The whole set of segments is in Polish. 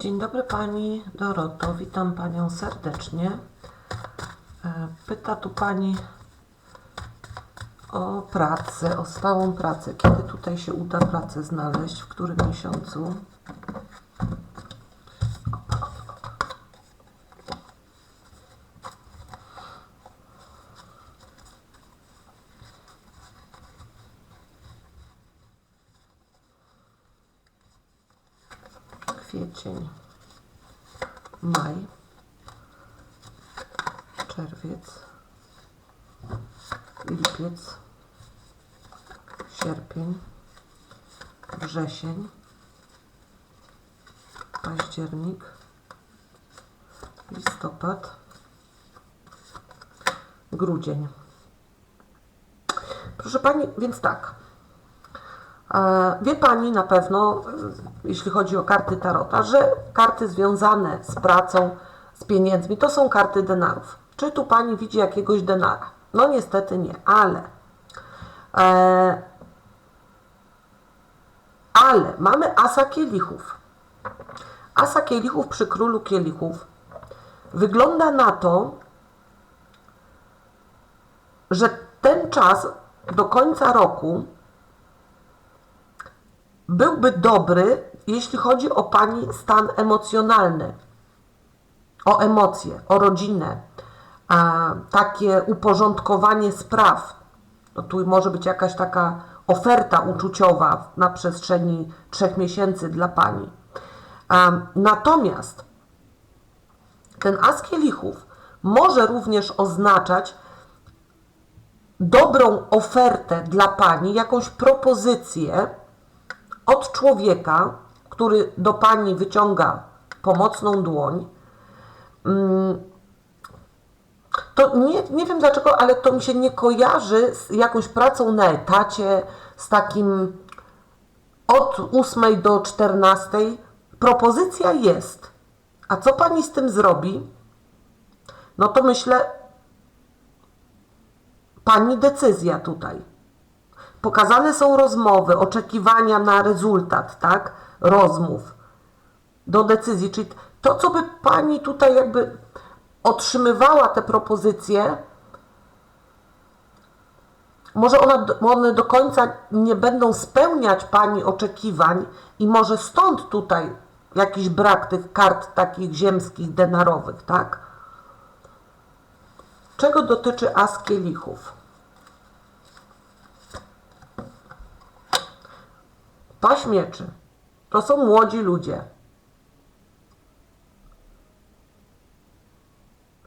Dzień dobry Pani Doroto, witam Panią serdecznie. E, Pyta tu Pani o pracę, o stałą pracę. Kiedy tutaj się uda pracę znaleźć, w którym miesiącu? Kwiecień, maj, czerwiec, lipiec, sierpień, wrzesień, październik, listopad, grudzień. Proszę Pani, więc tak. E, Wie Pani na pewno, e, jeśli chodzi o karty Tarota, że karty związane z pracą, z pieniędzmi, to są karty denarów. Czy tu Pani widzi jakiegoś denara? No niestety nie, ale e, ale mamy asa kielichów. Asa kielichów przy królu kielichów wygląda na to, że ten czas do końca roku byłby dobry, jeśli chodzi o Pani stan emocjonalny, o emocje, o rodzinę, a takie uporządkowanie spraw. No tu może być jakaś taka oferta uczuciowa na przestrzeni trzech miesięcy dla Pani. Natomiast ten as kielichów może również oznaczać dobrą ofertę dla Pani, jakąś propozycję, od człowieka, który do pani wyciąga pomocną dłoń, mm, to nie, nie wiem dlaczego, ale to mi się nie kojarzy z jakąś pracą na etacie, z takim od 8 do 14. Propozycja jest. A co pani z tym zrobi? No to myślę, pani decyzja tutaj. Pokazane są rozmowy, oczekiwania na rezultat, tak? Rozmów do decyzji. Czyli to, co by pani tutaj jakby otrzymywała te propozycje, może one, do końca nie będą spełniać pani oczekiwań i może stąd tutaj jakiś brak tych kart takich ziemskich, denarowych, tak? Czego dotyczy as kielichów? Paź mieczy. To są młodzi ludzie.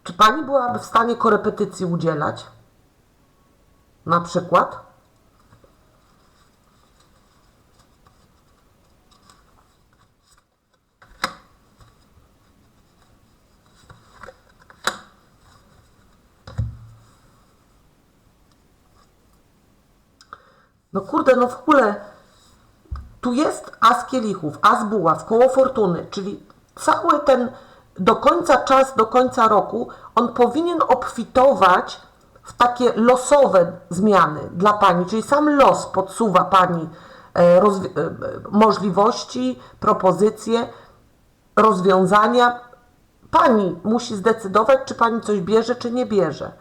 Czy pani byłaby w stanie korepetycji udzielać? Na przykład? No kurde, no w ogóle tu jest as kielichów, as buław, koło fortuny, czyli cały ten do końca czas, do końca roku, on powinien obfitować w takie losowe zmiany dla Pani, czyli sam los podsuwa Pani e, e, możliwości, propozycje, rozwiązania. Pani musi zdecydować, czy Pani coś bierze, czy nie bierze.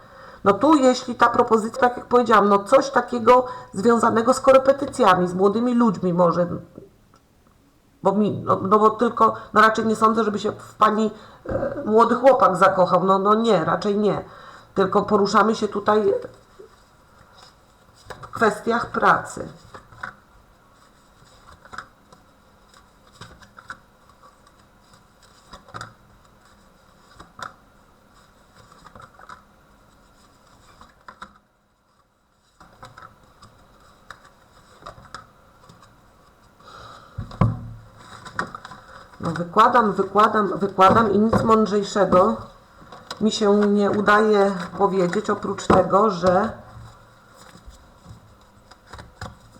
No tu, jeśli ta propozycja, tak jak powiedziałam, no coś takiego związanego z korepetycjami, z młodymi ludźmi może, bo mi, no, no bo tylko, no raczej nie sądzę, żeby się w Pani e, młody chłopak zakochał, no, no nie, raczej nie. Tylko poruszamy się tutaj w kwestiach pracy. No wykładam, wykładam, wykładam i nic mądrzejszego mi się nie udaje powiedzieć, oprócz tego, że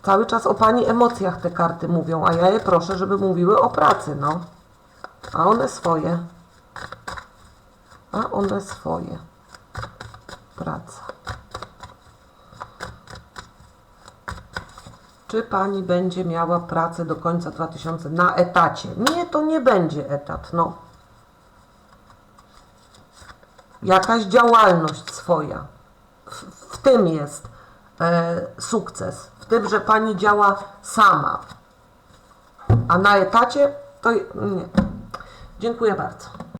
cały czas o Pani emocjach te karty mówią, a ja je proszę, żeby mówiły o pracy, no. A one swoje. A one swoje. Praca. Czy pani będzie miała pracę do końca 2000 na etacie? Nie, to nie będzie etat, no. Jakaś działalność swoja. W, w tym jest e, sukces. W tym, że pani działa sama. A na etacie to nie. Dziękuję bardzo.